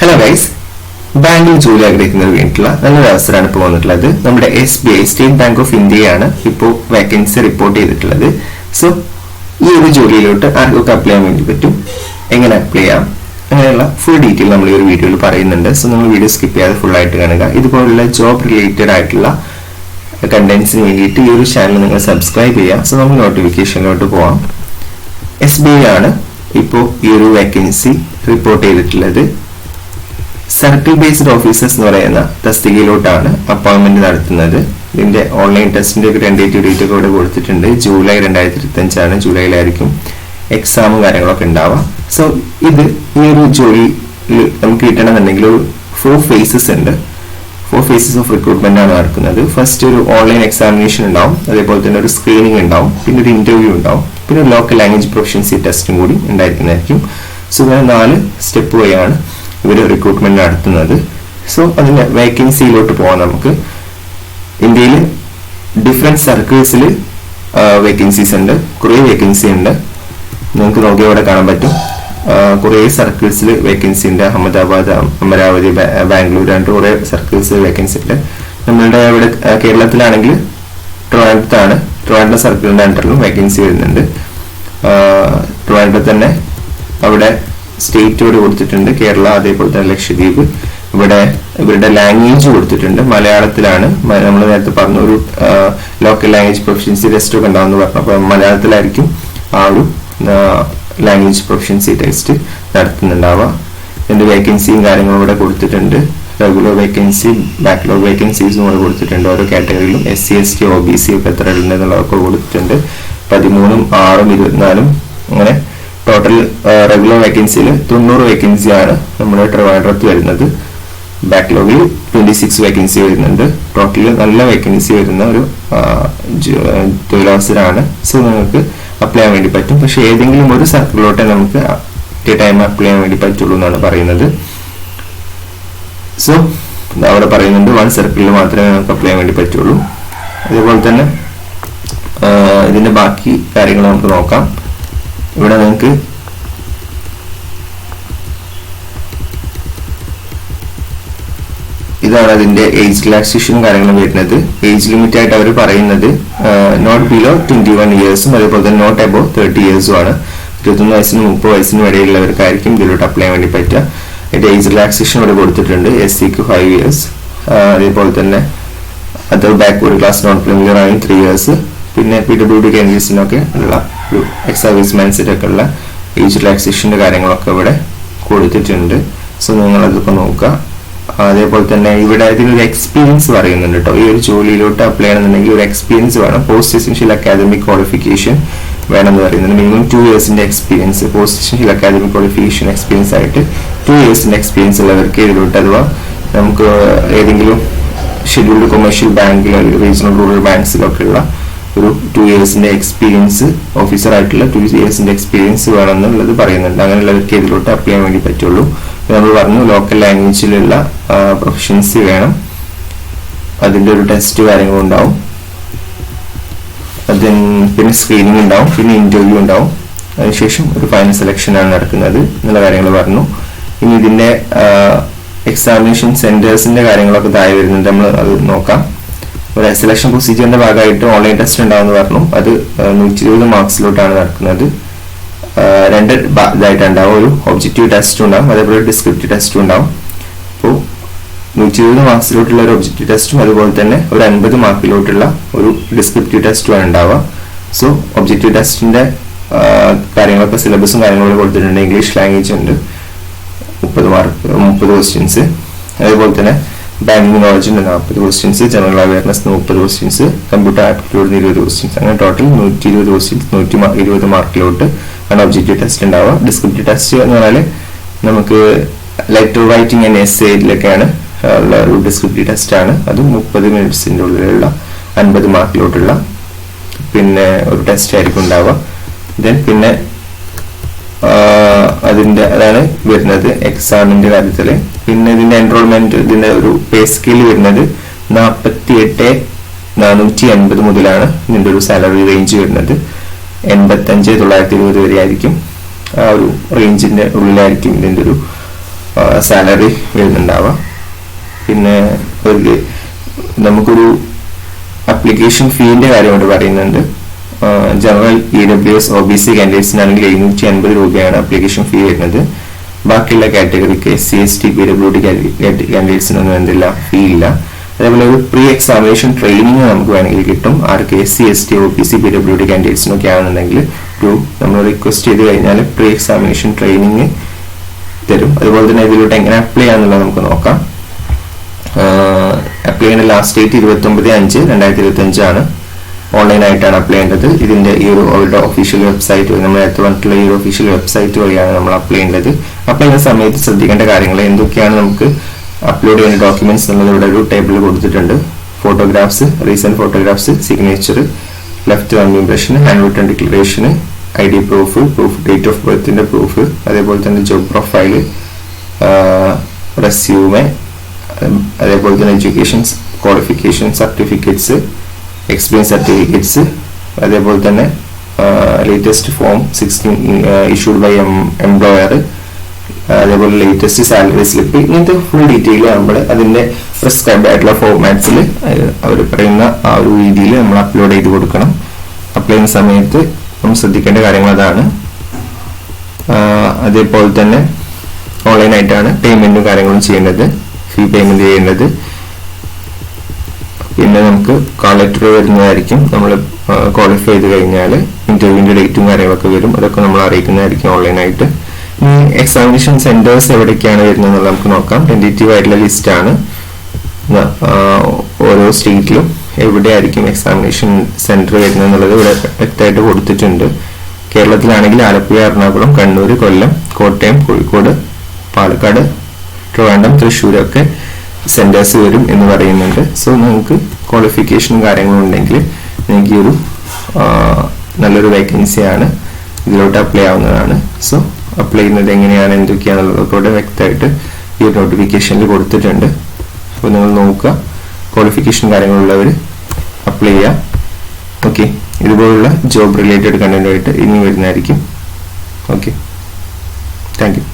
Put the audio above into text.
Hello guys ബാങ്കിൽ ജോലി ആഗ്രഹിക്കുന്നവർ വേണ്ടിയിട്ടുള്ള നല്ലൊരു അവസരമാണ് ഇപ്പോൾ വന്നിട്ടുള്ളത്. നമ്മുടെ S B I state bank of ഇന്ത്യയാണ് ഇപ്പോൾ വേക്കൻസി റിപ്പോർട്ട് ചെയ്തിട്ടുള്ളത്. സോ ഈ ഒരു ജോലിയിലോട്ട് ആർക്കൊക്കെ അപ്ലൈ ചെയ്യാൻ വേണ്ടി പറ്റും? എങ്ങനെ അപ്ലൈ ചെയ്യാം? അങ്ങനെയുള്ള ഫുൾ ഡീറ്റെയിൽ നമ്മൾ ഈ ഒരു വീഡിയോയിൽ പറയുന്നുണ്ട്. സോ നമ്മൾ വീഡിയോ സ്കിപ്പ് ചെയ്യാതെ ഫുൾ ആയിട്ട് കാണുക. ഇതുപോലുള്ള ജോബ് റിലേറ്റഡ് ആയിട്ടുള്ള കണ്ടന്റ്സിന് വേണ്ടിയിട്ട് ഈ ഒരു ചാനൽ നിങ്ങൾ സബ്സ്ക്രൈബ് ചെയ്യുക. സോ നമ്മൾ നോട്ടിഫിക്കേഷനിലോട്ട് പോവാം. എസ് ബി ഐ ആണ് ഇപ്പോൾ ഈ ഒരു വേക്കൻസി റിപ്പോർട്ട് ചെയ്തിട്ടുള്ളത്. സർക്കിൾ ബേസ്ഡ് ഓഫീസേഴ്സ് എന്ന് പറയുന്ന തസ്തികയിലോട്ടാണ് അപ്പോയിൻമെന്റ് നടത്തുന്നത്. ഇതിന്റെ ഓൺലൈൻ ടെസ്റ്റിന്റെ ഒക്കെ രണ്ടേറ്റ് ഡേറ്റ് ഒക്കെ ഇവിടെ കൊടുത്തിട്ടുണ്ട്. ജൂലൈ രണ്ടായിരത്തി ഇരുപത്തി അഞ്ചാണ് ജൂലൈയിലായിരിക്കും എക്സാമും കാര്യങ്ങളൊക്കെ ഉണ്ടാവുക. സോ ഇത് ഈ ഒരു ജോലി നമുക്ക് കിട്ടണമെന്നുണ്ടെങ്കിൽ ഒരു ഫോർ ഫേസസ് ഉണ്ട്. ഫോർ ഫേസസ് ഓഫ് റിക്രൂട്ട്മെന്റ് ആണ് നടക്കുന്നത്. ഫസ്റ്റ് ഒരു ഓൺലൈൻ എക്സാമിനേഷൻ ഉണ്ടാവും. അതേപോലെ തന്നെ ഒരു സ്ക്രീനിങ് ഉണ്ടാവും. പിന്നെ ഒരു ഇന്റർവ്യൂ ഉണ്ടാവും. പിന്നെ ഒരു ലോക്കൽ ലാംഗ്വേജ് പ്രൊഫഷൻസി ടെസ്റ്റും കൂടി ഉണ്ടായിരിക്കുന്നതായിരിക്കും. സോ ഇങ്ങനെ നാല് സ്റ്റെപ്പ് വഴിയാണ് ഇവർ റിക്രൂട്ട്മെന്റ് നടത്തുന്നത്. സോ അതിന്റെ വേക്കൻസിയിലോട്ട് പോകാം നമുക്ക് ഇന്ത്യയിൽ ഡിഫറെന്റ് സർക്കിൾസിൽ വേക്കൻസീസ് ഉണ്ട്. കുറേ വേക്കൻസി ഉണ്ട്. നിങ്ങൾക്ക് നോക്കി ഇവിടെ കാണാൻ പറ്റും. കുറേ സർക്കിൾസിൽ വേക്കൻസി ഉണ്ട്. അഹമ്മദാബാദ് അമരാവതി ബാംഗ്ലൂർ രണ്ട് കുറേ സർക്കിൾസ് വേക്കൻസി ഉണ്ട്. നമ്മളുടെ ഇവിടെ കേരളത്തിലാണെങ്കിൽ ട്രിവാൻഡ്രത്താണ്. ട്രിവാൻഡ്രം സർക്കിളിന്റെ അണ്ടറിലും വേക്കൻസി വരുന്നുണ്ട്. ട്രിവാൻഡ്രത്ത് തന്നെ അവിടെ സ്റ്റേറ്റ് ഇവിടെ കൊടുത്തിട്ടുണ്ട്. കേരള അതേപോലെ തന്നെ ലക്ഷദ്വീപ്. ഇവിടെ ഇവരുടെ ലാംഗ്വേജ് കൊടുത്തിട്ടുണ്ട്. മലയാളത്തിലാണ്. നമ്മൾ നേരത്തെ പറഞ്ഞ ഒരു ലോക്കൽ ലാംഗ്വേജ് പ്രൊഫഷൻസി ടെസ്റ്റ് ഒക്കെ ഉണ്ടാവുമെന്ന് പറഞ്ഞു. അപ്പോൾ മലയാളത്തിലായിരിക്കും ആ ഒരു ലാംഗ്വേജ് പ്രൊഫഷൻസി ടെസ്റ്റ് നടത്തുന്നുണ്ടാവുക. ഇതിന്റെ വേക്കൻസിയും കാര്യങ്ങളും ഇവിടെ കൊടുത്തിട്ടുണ്ട്. റെഗുലർ വേക്കൻസി ബാക്ക്ലോഗ് വേക്കൻസീസും കൂടെ കൊടുത്തിട്ടുണ്ട്. ഓരോ കാറ്റഗറിയിലും S C S T O B C ഒക്കെ എത്ര ഉണ്ട് എന്നുള്ളതൊക്കെ കൊടുത്തിട്ടുണ്ട്. പതിമൂന്നും ആറും ഇരുപത്തിനാലും അങ്ങനെ ടോട്ടൽ റെഗുലർ വേക്കൻസിയിൽ തൊണ്ണൂറ് വേക്കൻസിയാണ് നമ്മുടെ ട്രിവാൻഡ്രത്ത് വരുന്നത്. ബാക്ക്ലോഗിൽ ട്വന്റി സിക്സ് വേക്കൻസി വരുന്നുണ്ട്. ടോട്ടൽ നല്ല വേക്കൻസി വരുന്ന ഒരു തൊഴിലവസരമാണ് സോ നിങ്ങൾക്ക് അപ്ലൈ ചെയ്യാൻ വേണ്ടി പറ്റും. പക്ഷേ ഏതെങ്കിലും ഒരു സർക്കിളിലോട്ടേ നമുക്ക് ടൈം അപ്ലൈ ചെയ്യാൻ വേണ്ടി പറ്റുള്ളൂ എന്നാണ് പറയുന്നത്. സോ അവിടെ പറയുന്നുണ്ട് വൺ സർക്കിളിൽ മാത്രമേ നമുക്ക് അപ്ലൈ ചെയ്യാൻ വേണ്ടി പറ്റുള്ളൂ. അതേപോലെ തന്നെ ഇതിന്റെ ബാക്കി കാര്യങ്ങൾ നമുക്ക് നോക്കാം. ഇവിടെ നിങ്ങൾക്ക് ഇതാണ് അതിന്റെ ഏജ് റിലാക്സേഷനും കാര്യങ്ങളും വരുന്നത്. ഏജ് ലിമിറ്റ് ആയിട്ട് അവർ പറയുന്നത് നോട്ട് ബിലോ ട്വന്റി വൺ ഇയേഴ്സും അതേപോലെ തന്നെ നോട്ട് അബോ തേർട്ടി ഇയേഴ്സും ആണ്. ഇരുപത്തൊന്ന് വയസ്സിനും മുപ്പത് വയസ്സിനും ഇടയിലുള്ളവർക്കായിരിക്കും ഇതിലോട്ട് അപ്ലൈ ചെയ്യാൻ വേണ്ടി പറ്റുക. അതിന്റെ ഏജ് റിലാക്സേഷൻ ഇവിടെ കൊടുത്തിട്ടുണ്ട് എസ് സിക്ക് ഫൈവ് ഇയേഴ്സ് അതേപോലെ തന്നെ other backward class non familiar ആയി ത്രീ ഇയേഴ്സ് പിന്നെ പി ഡബ്ല്യു ഡി കാൻഡിഡേറ്റ്സിനൊക്കെ ഉള്ള ഒരു എക്സ് ഉള്ള ഏജ് റിലാക്സേഷന്റെ കാര്യങ്ങളൊക്കെ ഇവിടെ കൊടുത്തിട്ടുണ്ട്. സോ നിങ്ങൾ അതൊക്കെ നോക്കുക. അതേപോലെ തന്നെ ഇവിടെ ഇതിനൊരു എക്സ്പീരിയൻസ് പറയുന്നുണ്ട് കേട്ടോ ഈ ഒരു ജോലിയിലോട്ട് അപ്ലൈ ചെയ്യണമെന്നുണ്ടെങ്കിൽ ഒരു എക്സ്പീരിയൻസ് വേണം. പോസ്റ്റ് എസെൻഷ്യൽ അക്കാദമിക് ക്വാളിഫിക്കേഷൻ വേണമെന്ന് പറയുന്നുണ്ട്. Minimum two ഇയേഴ്സിന്റെ experience post essential academic qualification experience ആയിട്ട് ടു ഇയേഴ്സിന്റെ എക്സ്പീരിയൻസ് ഉള്ളവർക്ക് ഇതിലോട്ട് അഥവാ നമുക്ക് ഏതെങ്കിലും ഷെഡ്യൂൾഡ് കൊമേഴ്ഷ്യൽ ബാങ്കിലോ റീജിയണൽ റൂറൽ ബാങ്ക്സിലൊക്കെ ഉള്ള ഒരു ടു ഇയേഴ്സിന്റെ എക്സ്പീരിയൻസ് ഓഫീസർ ആയിട്ടുള്ള ടു ഇയേഴ്സിന്റെ എക്സ്പീരിയൻസ് വേണം എന്നുള്ളത് പറയുന്നുണ്ട് അങ്ങനെയുള്ളവർക്ക് ഇതിലോട്ട് അപ്ലൈ ചെയ്യാൻ വേണ്ടി പറ്റുള്ളൂ. നമ്മൾ പറഞ്ഞു ലോക്കൽ ലാംഗ്വേജിലുള്ള പ്രൊഫഷൻസി വേണം. അതിന്റെ ഒരു ടെസ്റ്റ് കാര്യങ്ങളും ഉണ്ടാവും. അതിന് പിന്നെ സ്ക്രീനിങ് ഉണ്ടാവും. പിന്നെ ഇന്റർവ്യൂ ഉണ്ടാവും. അതിനുശേഷം ഒരു ഫൈനൽ സെലക്ഷൻ ആണ് നടക്കുന്നത് എന്നുള്ള കാര്യങ്ങൾ പറഞ്ഞു. ഇനി ഇതിന്റെ എക്സാമിനേഷൻ സെന്റേഴ്സിന്റെ കാര്യങ്ങളൊക്കെ താഴെ വരുന്നുണ്ട്. നമ്മൾ അത് നോക്കാം. ഒരു സെലക്ഷൻ പ്രൊസീജിയറിന്റെ ഭാഗമായിട്ട് ഓൺലൈൻ ടെസ്റ്റ് ഉണ്ടാവുമെന്ന് പറഞ്ഞു. അത് നൂറ്റി ഇരുപത് മാർക്സിലോട്ടാണ് നടക്കുന്നത്. രണ്ട് ബ- ഇതായിട്ട് ഉണ്ടാവും ഒരു ഒബ്ജക്റ്റീവ് ടെസ്റ്റും ഉണ്ടാവും. അതേപോലെ ഡിസ്ക്രിപ്റ്റീവ് ടെസ്റ്റും ഉണ്ടാവും. അപ്പോൾ നൂറ്റി ഇരുപത് മാർക്സിലോട്ടുള്ള ഒരു ഒബ്ജക്റ്റീവ് ടെസ്റ്റും അതുപോലെ തന്നെ ഒരു അൻപത് മാർക്കിലോട്ടുള്ള ഒരു ഡിസ്ക്രിപ്റ്റീവ് ടെസ്റ്റുമാണ് ഉണ്ടാവുക. സോ ഒബ്ജക്റ്റീവ് ടെസ്റ്റിന്റെ കാര്യങ്ങളൊക്കെ സിലബസും കാര്യങ്ങളും കൊടുത്തിട്ടുണ്ട് ഇംഗ്ലീഷ് ലാംഗ്വേജ് ഉണ്ട്. മുപ്പത് മാർക്ക് മുപ്പത് ക്വസ്റ്റ്യൻസ് അതേപോലെ തന്നെ ബാങ്കിങ് നോളജിന്റെ നാൽപ്പത് ക്വസ്റ്റ്യൻസ് ജനറൽ അവയർനെസ് മുപ്പത് ക്വസ്റ്റ്യൻസ് കമ്പ്യൂട്ടർ ആപ്റ്റിറ്റ്യൂഡിന് ഇരുപത് ക്വസ്റ്റ്യൻസ് അങ്ങനെ ടോട്ടൽ നൂറ്റി ഇരുപത് ക്വസ്റ്റ്യൻസ് നൂറ്റി ഇരുപത് മാർക്കിലോട്ട് ആണ് ഒബ്ജക്റ്റീവ് ടെസ്റ്റ് ഉണ്ടാവുക. ഡിസ്ക്രിപ്റ്റീവ് ടെസ്റ്റ് എന്ന് പറഞ്ഞാൽ നമുക്ക് ലെറ്റർ റൈറ്റിംഗ് ആൻഡ് എസ്സേയിലൊക്കെയാണ് ഉള്ള ഒരു ഡിസ്ക്രിപ്റ്റീവ് ടെസ്റ്റ് ആണ്. അത് മുപ്പത് മിനിറ്റ്സിന്റെ ഉള്ളിലുള്ള അൻപത് മാർക്കിലോട്ടുള്ള പിന്നെ ഒരു ടെസ്റ്റ് ആയിരിക്കും ഉണ്ടാവുക. ദെൻ പിന്നെ അതാണ് വരുന്നത് എക്സാമിന്റെ കാര്യത്തിൽ പിന്നെ ഇതിന്റെ എൻറോൾമെന്റ് ഇതിന്റെ ഒരു പേ സ്കെയിൽ വരുന്നത് നാൽപ്പത്തി എട്ട് നാനൂറ്റി എൺപത് മുതലാണ് ഇതിന്റെ ഒരു സാലറി റേഞ്ച് വരുന്നത്. എൺപത്തി അഞ്ച് തൊള്ളായിരത്തി ഇരുപത് വരെ ആയിരിക്കും ആ ഒരു റേഞ്ചിന്റെ ഉള്ളിലായിരിക്കും ഇതിന്റെ ഒരു സാലറി വരുന്നുണ്ടാവുക. പിന്നെ ഒരു നമുക്കൊരു അപ്ലിക്കേഷൻ ഫീന്റെ കാര്യം കൊണ്ട് പറയുന്നുണ്ട്. General E W S O B C കാൻഡിഡേറ്റ്സിനാണെങ്കിൽ എഴുന്നൂറ്റി അൻപത് രൂപയാണ് അപ്ലിക്കേഷൻ ഫീ വരുന്നത്. ബാക്കിയുള്ള കാറ്റഗറിക്ക് C S T P W D കാൻഡിഡേറ്റ്സിനൊന്നും എന്തില്ല ഫീ ഇല്ല. അതേപോലെ ഒരു പ്രീ എക്സാമിനേഷൻ ട്രെയിനിങ് നമുക്ക് വേണമെങ്കിൽ കിട്ടും. ആർക്ക് C S T O P C P W D കാൻഡിഡേറ്റ്സിനൊക്കെ ആണെന്നുണ്ടെങ്കിൽ ഒരു നമ്മൾ റിക്വസ്റ്റ് ചെയ്ത് കഴിഞ്ഞാൽ പ്രീ എക്സാമിനേഷൻ ട്രെയിനിങ് തരും. അതുപോലെ തന്നെ ഇതിലോട്ട് എങ്ങനെ അപ്ലൈ ചെയ്യാന്നുള്ളത് നമുക്ക് നോക്കാം. അപ്ലൈ ചെയ്യുന്ന ലാസ്റ്റ് ഡേറ്റ് ഇരുപത്തി ഒമ്പത് അഞ്ച് രണ്ടായിരത്തി ഇരുപത്തി അഞ്ചാണ് ഓൺലൈൻ ആയിട്ടാണ് അപ്ലൈ ചെയ്യേണ്ടത്. ഇതിന്റെ ഈ ഒരു അവരുടെ ഒഫീഷ്യൽ വെബ്സൈറ്റ് നമ്മൾ നേരത്തെ പറഞ്ഞിട്ടുള്ള ഈ ഒരു ഒഫീഷ്യൽ വെബ്സൈറ്റ് വഴിയാണ് നമ്മൾ അപ്ലൈ ചെയ്യേണ്ടത്. അപ്ലൈ ചെയ്യുന്ന സമയത്ത് ശ്രദ്ധിക്കേണ്ട കാര്യങ്ങൾ എന്തൊക്കെയാണ് നമുക്ക് അപ്ലോഡ് ചെയ്യുന്ന ഡോക്യുമെന്റ്സ് എന്നുള്ളത് ഇവിടെ ഒരു ടേബിൾ കൊടുത്തിട്ടുണ്ട്. Photographs recent photographs signature left one impression hand return declaration I D proof proof date of ബർത്തിന്റെ proof അതേപോലെ തന്നെ ജോബ് പ്രൊഫൈൽ റെസ്യൂമെ അതേപോലെ തന്നെ education qualification certificates experience certificates അതേപോലെ തന്നെ latest form sixteen issued by employer അതേപോലെ latest salary slip ഇങ്ങനത്തെ full detail നമ്മൾ അതിന്റെ പ്രിസ്ക്രൈബ് ആയിട്ടുള്ള ഫോർമാറ്റ്സിൽ അവർ പറയുന്ന ആ ഒരു രീതിയിൽ നമ്മൾ അപ്ലോഡ് ചെയ്ത് കൊടുക്കണം. അപ്ലൈ ചെയ്യുന്ന സമയത്ത് നമ്മൾ ശ്രദ്ധിക്കേണ്ട കാര്യങ്ങൾ അതാണ്. അതേപോലെ തന്നെ ഓൺലൈനായിട്ടാണ് പേയ്മെന്റും കാര്യങ്ങളും ചെയ്യേണ്ടത്. ഫീ പേയ്മെന്റ് ചെയ്യേണ്ടത്. പിന്നെ നമുക്ക് കോൾ ലെറ്റർ വരുന്നതായിരിക്കും. നമ്മൾ ക്വാളിഫൈ ചെയ്ത് കഴിഞ്ഞാൽ ഇന്റർവ്യൂവിന്റെ ഡേറ്റും കാര്യങ്ങളൊക്കെ വരും. അതൊക്കെ നമ്മൾ അറിയിക്കുന്നതായിരിക്കും ഓൺലൈനായിട്ട് ഇനി എക്സാമിനേഷൻ സെന്റേഴ്സ് എവിടേക്കാണ് വരുന്നത് നമുക്ക് നോക്കാം. ടെന്റേറ്റീവ് ആയിട്ടുള്ള ലിസ്റ്റ് ആണ്. ഓരോ സ്റ്റേറ്റിലും എവിടെയായിരിക്കും എക്സാമിനേഷൻ സെന്റർ വരുന്നത് എന്നുള്ളത് ഇവിടെ വ്യക്തമായിട്ട് കൊടുത്തിട്ടുണ്ട്. കേരളത്തിലാണെങ്കിൽ ആലപ്പുഴ എറണാകുളം കണ്ണൂർ കൊല്ലം കോട്ടയം കോഴിക്കോട് പാലക്കാട് ട്രിവാൻഡ്രം തൃശ്ശൂർ സെന്റേഴ്സ് വരും എന്ന് പറയുന്നുണ്ട്. സോ നിങ്ങൾക്ക് ക്വാളിഫിക്കേഷനും കാര്യങ്ങളും ഉണ്ടെങ്കിൽ നിങ്ങൾക്ക് ഒരു നല്ലൊരു വേക്കൻസിയാണ് ഇതിലോട്ട് അപ്ലൈ ആവുന്നതാണ്. സോ അപ്ലൈ ചെയ്യുന്നത് എങ്ങനെയാണ് എന്തൊക്കെയാണെന്നുള്ളതൊക്കെ വ്യക്തമായിട്ട് ഈ ഒരു നോട്ടിഫിക്കേഷനിൽ കൊടുത്തിട്ടുണ്ട്. അപ്പോൾ നിങ്ങൾ നോക്കുക ക്വാളിഫിക്കേഷൻ കാര്യങ്ങളുള്ളവർ അപ്ലൈ ചെയ്യുക. ഓക്കെ ഇതുപോലുള്ള ജോബ് റിലേറ്റഡ് കണ്ടന്റുമായിട്ട് ഇനി വരുന്നതായിരിക്കും. Okay thank you